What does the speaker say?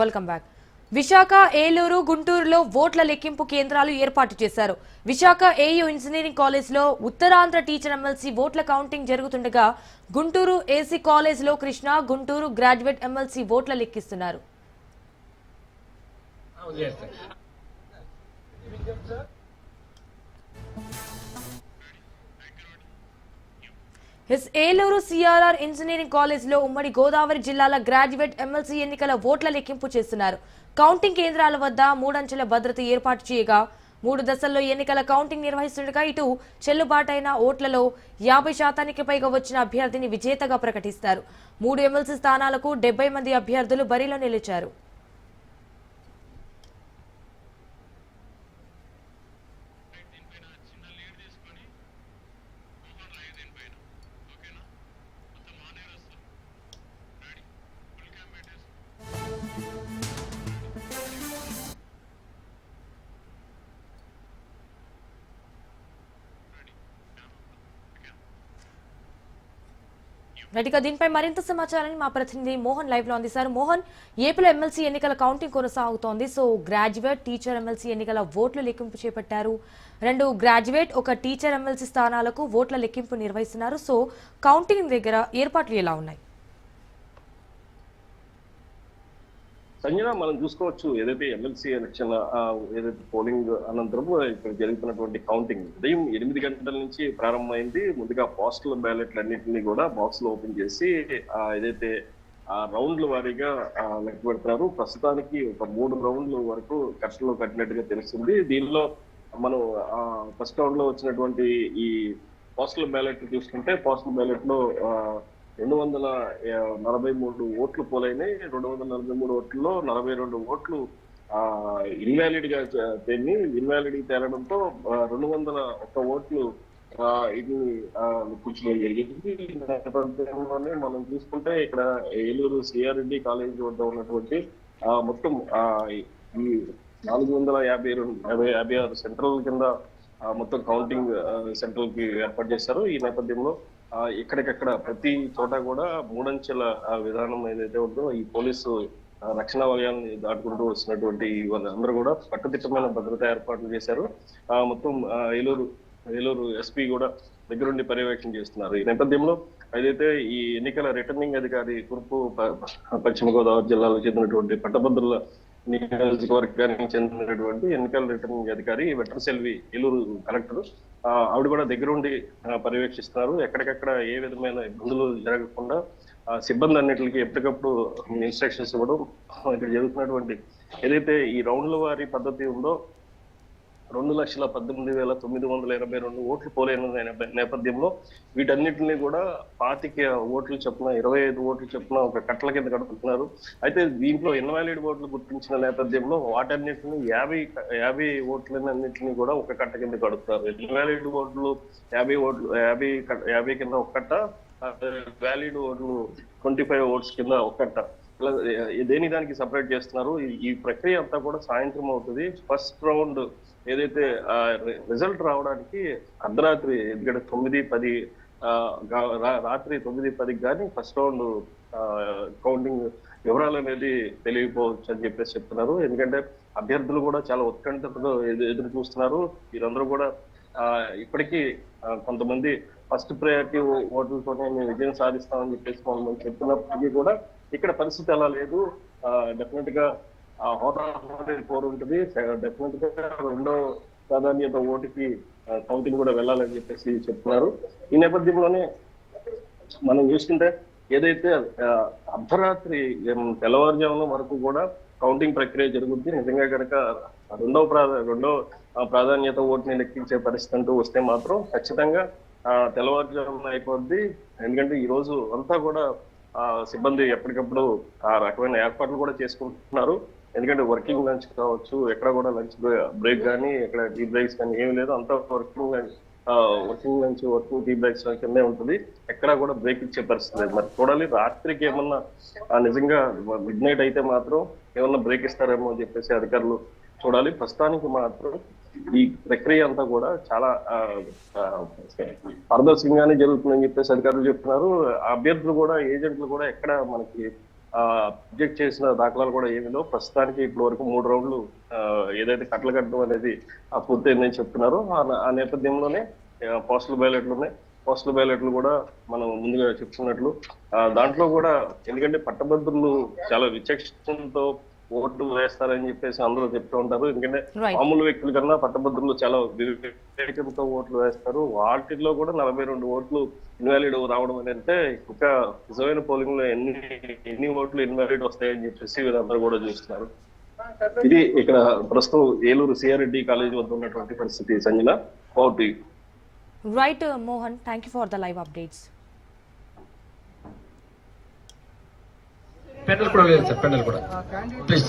Welcome back. Visakha Eluru గుంటూరులో ఓట్ల లెక్కింపు కేంద్రాలు ఏర్పాటు చేశారు. విశాఖ ఏయూ ఇంజనీరింగ్ కాలేజ్లో ఉత్తరాంధ్ర టీచర్ ఎమ్మెల్సీ ఓట్ల కౌంటింగ్ జరుగుతుండగా గుంటూరు ఏసీ కాలేజ్లో కృష్ణ గుంటూరు గ్రాడ్యుయేట్ ఎమ్మెల్సీ ఓట్ల లెక్కిస్తున్నారు. ఎస్ ఏలూరు సిఆర్ఆర్ ఇంజనీరింగ్ కాలేజ్లో ఉమ్మడి గోదావరి జిల్లాల గ్రాడ్యుయేట్ ఎమ్మెల్సీ ఎన్నికల ఓట్ల లెక్కింపు చేస్తున్నారు. కౌంటింగ్ కేంద్రాల వద్ద మూడంచెల భద్రత ఏర్పాటు చేయగా మూడు దశల్లో ఎన్నికల కౌంటింగ్ నిర్వహిస్తుండగా ఇటు చెల్లుబాటైన ఓట్లలో యాభై శాతానికి పైగా వచ్చిన అభ్యర్థిని విజేతగా ప్రకటిస్తారు. మూడు ఎమ్మెల్సీ స్థానాలకు డెబ్బై మంది అభ్యర్థులు బరిలో నిలిచారు. రైట్గా దీనిపై మరింత సమాచారాన్ని మా ప్రతినిధి మోహన్ లైవ్లో అందిస్తారు. మోహన్ ఏపీలో ఎమ్మెల్సీ ఎన్నికల కౌంటింగ్ కొనసాగుతోంది. సో గ్రాడ్యుయేట్ టీచర్ ఎమ్మెల్సీ ఎన్నికల ఓట్ల లెక్కింపు చేపట్టారు. రెండు గ్రాడ్యుయేట్ ఒక టీచర్ ఎమ్మెల్సీ స్థానాలకు ఓట్ల లెక్కింపు నిర్వహిస్తున్నారు. సో కౌంటింగ్ దగ్గర ఏర్పాట్లు ఎలా ఉన్నాయి? సంజన మనం చూసుకోవచ్చు ఏదైతే ఎమ్మెల్సీ ఎలక్షన్ ఏదైతే పోలింగ్ అనంతరం ఇక్కడ జరుగుతున్నటువంటి కౌంటింగ్ ఉదయం ఎనిమిది గంటల నుంచి ప్రారంభమైంది. ముందుగా పోస్టల్ బ్యాలెట్లు అన్నింటినీ కూడా బాక్స్లో ఓపెన్ చేసి ఏదైతే ఆ రౌండ్ల వారీగా లెక్క పెడుతున్నారు ప్రస్తుతానికి ఒక మూడు రౌండ్ల వరకు కట్టలో కట్టినట్టుగా తెలుస్తుంది. దీనిలో మనం ఫస్ట్ రౌండ్లో వచ్చినటువంటి ఈ పోస్టల్ బ్యాలెట్ చూసుకుంటే పోస్టల్ బ్యాలెట్లో ఆ, రెండు వందల నలభై మూడు ఓట్లు పోలైనాయి. రెండు వందల నలభై మూడు ఓట్లలో నలభై రెండు ఓట్లు ఆ ఇన్వాలిడ్గా చ- ఇన్వాలిడ్ తేలడంతో రెండు వందల ఒక్క ఓట్లు ఆ, ఇది కూర్చోవడం జరిగింది. నేపథ్యంలోనే మనం చూసుకుంటే ఇక్కడ ఏలూరు సిఆర్రెడ్డి కాలేజ్ వద్ద ఉన్నటువంటి ఆ, మొత్తం ఆ, ఈ నాలుగు వందల యాభై రెండు యాభై యాభై ఆరు సెంట్రల్ కింద మొత్తం కౌంటింగ్ సెంట్రల్కి ఏర్పాటు చేశారు. ఈ నేపథ్యంలో ఇక్కడికక్కడ ఎక్కడికక్కడ ప్రతి చోట కూడా మూడంచెల విధానం ఏదైతే ఉందో ఈ పోలీసు రక్షణ వలయాన్ని దాటుకుంటూ వస్తున్నటువంటి వాళ్ళందరూ కూడా కట్టుదిట్టమైన భద్రతా ఏర్పాట్లు చేశారు. ఆ, మొత్తం ఆ, ఏలూరు ఏలూరు ఎస్పీ కూడా దగ్గరుండి పర్యవేక్షణ చేస్తున్నారు. ఈ నేపథ్యంలో ఏదైతే ఈ ఎన్నికల రిటర్నింగ్ అధికారి తూర్పు ప- పశ్చిమ గోదావరి జిల్లాలో చెందినటువంటి పట్టభద్రుల నియోజకవర్గానికి చెందినటువంటి ఎన్నికల రిటర్నింగ్ అధికారి వెటర్ సెల్వి ఏలూరు కలెక్టర్. ఆవిడ కూడా దగ్గరుండి పర్యవేక్షిస్తున్నారు. ఎక్కడికక్కడ ఏ విధమైన ఇబ్బందులు జరగకుండా సిబ్బంది అన్నిటికీ ఎప్పటికప్పుడు ఇన్స్ట్రక్షన్స్ ఇవ్వడం ఇక్కడ జరుగుతున్నటువంటి ఏదైతే ఈ రౌండ్ల వారి పద్ధతి ఉందో రెండు లక్షల పద్దెనిమిది వేల తొమ్మిది వందల ఎనభై రెండు ఓట్లు పోలేని నేపథ్యంలో వీటన్నిటిని కూడా పాతిక ఓట్లు చొప్పున ఇరవై ఐదు ఓట్లు చొప్పున ఒక కట్టల కింద కడుపుతున్నారు అయితే దీంట్లో ఇన్వాలిడ్ ఓట్లు గుర్తించిన నేపథ్యంలో వాటన్నిటిని యాభై యాభై ఓట్లన్నింటినీ కూడా ఒక కట్ట కింద కడుపుతారు ఇన్వాలిడ్ ఓట్లు యాభై ఓట్లు యాభై యాభై కింద ఒక కట్ట వ్యాలిడ్ ఓట్లు ట్వంటీ ఫైవ్ ఓట్స్ కింద ఒక కట్ట. దేని దానికి సపరేట్ చేస్తున్నారు? ఈ- ప్రక్రియ అంతా కూడా సాయంత్రం అవుతుంది. ఫస్ట్ రౌండ్ ఏదైతే రిజల్ట్ రావడానికి అర్ధరాత్రి ఎందుకంటే తొమ్మిది పది ఆ, రాత్రి తొమ్మిది పదికి కానీ ఫస్ట్ రౌండ్ కౌంటింగ్ వివరాలు అనేది తెలియకపోవచ్చు అని చెప్పేసి చెప్తున్నారు. ఎందుకంటే అభ్యర్థులు కూడా చాలా ఉత్కంఠతో ఎదురు చూస్తున్నారు. వీరందరూ కూడా ఇప్పటికీ కొంతమంది ఫస్ట్ ప్రయారిటీ ఓట్లతోనే మేము విజయం సాధిస్తామని చెప్పేసి కొంతమంది చెప్తున్నప్పటికీ కూడా ఇక్కడ పరిస్థితి అలా లేదు. డెఫినెట్గా హోదా అనేది ఉంటుంది. డెఫినెట్గా రెండో ప్రాధాన్యత ఓటుకి కౌంటింగ్ కూడా వెళ్ళాలని చెప్పేసి చెప్తున్నారు. ఈ నేపథ్యంలోనే మనం చూసుకుంటే ఏదైతే అర్ధరాత్రి తెల్లవారుజామున వరకు కూడా కౌంటింగ్ ప్రక్రియ జరుగుద్ది. నిజంగా కనుక రెండో ప్రాధా రెండో ప్రాధాన్యత ఓటుని లెక్కించే పరిస్థితి అంటూ వస్తే మాత్రం ఖచ్చితంగా ఆ, తెల్లవారుజామున అయిపోద్ది. ఎందుకంటే ఈ రోజు అంతా కూడా సిబ్బంది ఎప్పటికప్పుడు ఆ రకమైన ఏర్పాట్లు కూడా చేసుకుంటున్నారు. ఎందుకంటే వర్కింగ్ లంచ్ కావచ్చు ఎక్కడ కూడా లంచ్ బ్రేక్ కానీ ఎక్కడ టీ బ్రేక్స్ కానీ ఏమి లేదు. అంతా working lunch working lunch working tea breaks కిందే ఉంటుంది. ఎక్కడా కూడా బ్రేక్ ఇచ్చే పరిస్థితి లేదు. మరి చూడాలి రాత్రికి ఏమన్నా నిజంగా మిడ్ నైట్ అయితే మాత్రం ఏమన్నా బ్రేక్ ఇస్తారేమో అని చెప్పేసి అధికారులు చూడాలి. ప్రస్తుతానికి మాత్రం ఈ ప్రక్రియ అంతా కూడా చాలా ఆ, పారదర్శకంగానే జరుగుతుందని చెప్పేసి అధికారులు చెప్తున్నారు. అభ్యర్థులు కూడా ఏజెంట్లు కూడా ఎక్కడ మనకి అబ్జెక్ట్ చేసిన దాఖలాలు కూడా ఏమి లేవు. ప్రస్తుతానికి ఇప్పటి వరకు మూడు రౌండ్లు ఆ, ఏదైతే కట్టలు కట్టడం అనేది ఆ పూర్తయిందని చెప్తున్నారు. ఆ ఆ నేపథ్యంలోనే పోస్టల్ బ్యాలెట్లు ఉన్నాయి పోస్టల్ బ్యాలెట్లు కూడా మనం ముందుగా చెప్తున్నట్లు దాంట్లో కూడా ఎందుకంటే పట్టభద్రులు చాలా విచక్షణతో ఓట్లు వేస్తారని చెప్పేసి అందరూ చెప్తూ ఉంటారు. ఎందుకంటే. మామూలు వ్యక్తుల కన్నా పట్టభద్రులు చాలా వివేకంతో ఓట్లు వేస్తారు. వాటిల్లో కూడా నలభై రెండు ఓట్లు ఇన్వాలిడ్ రావడం అనేది అంటే ఇంకా నిజమైన పోలింగ్లో ఎన్ని ఎన్ని ఓట్లు ఇన్వాలిడ్ వస్తాయని చెప్పేసి వీరందరూ కూడా చూస్తున్నారు. ఇది ఇక్కడ ప్రస్తుతం ఏలూరు సిఆర్రెడ్డి కాలేజ్ వద్ద ఉన్నటువంటి పరిస్థితి Sanjana. Vote right Mohan thank you for the live updates పెన్నులు కూడా లేదు సార్ పెన్నులు కూడా. ప్లీజ్